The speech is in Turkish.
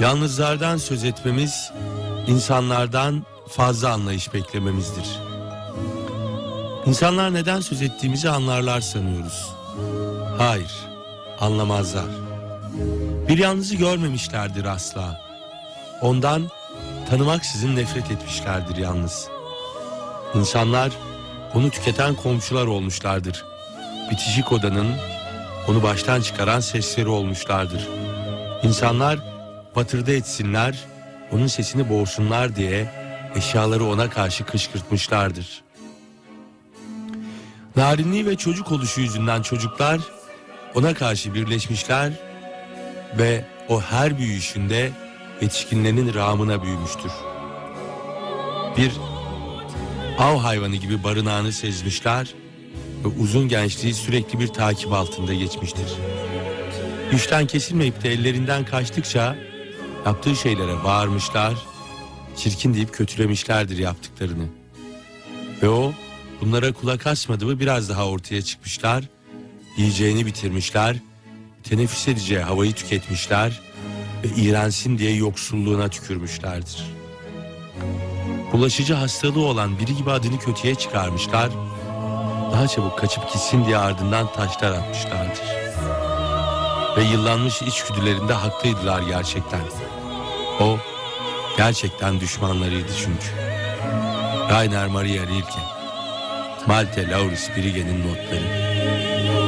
Yalnızlardan söz etmemiz, insanlardan fazla anlayış beklememizdir. İnsanlar neden söz ettiğimizi anlarlar sanıyoruz. Hayır, anlamazlar. Bir yalnızı görmemişlerdir asla. Ondan tanımaksızın nefret etmişlerdir yalnız. İnsanlar onu tüketen komşular olmuşlardır. Bitişik odanın onu baştan çıkaran sesleri olmuşlardır. İnsanlar batırdı etsinler, onun sesini boğsunlar diye eşyaları ona karşı kışkırtmışlardır. Narinliği ve çocuk oluşu yüzünden çocuklar ona karşı birleşmişler ve o her büyüyüşünde yetişkinlerin rağmına büyümüştür. Bir av hayvanı gibi barınağını sezmişler ve uzun gençliği sürekli bir takip altında geçmiştir. Güçten kesilmeyip de ellerinden kaçtıkça yaptığı şeylere bağırmışlar, çirkin deyip kötülemişlerdir yaptıklarını. Ve o bunlara kulak asmadı mı biraz daha ortaya çıkmışlar, yiyeceğini bitirmişler, teneffüs edeceği havayı tüketmişler ve iğrensin diye yoksulluğuna tükürmüşlerdir. Bulaşıcı hastalığı olan biri gibi adını kötüye çıkarmışlar, daha çabuk kaçıp gitsin diye ardından taşlar atmışlardır. Ve yıllanmış içgüdülerinde haklıydılar gerçekten. O gerçekten düşmanlarıydı çünkü. Rainer Maria Rilke, Malte Laurus Birige'nin notları.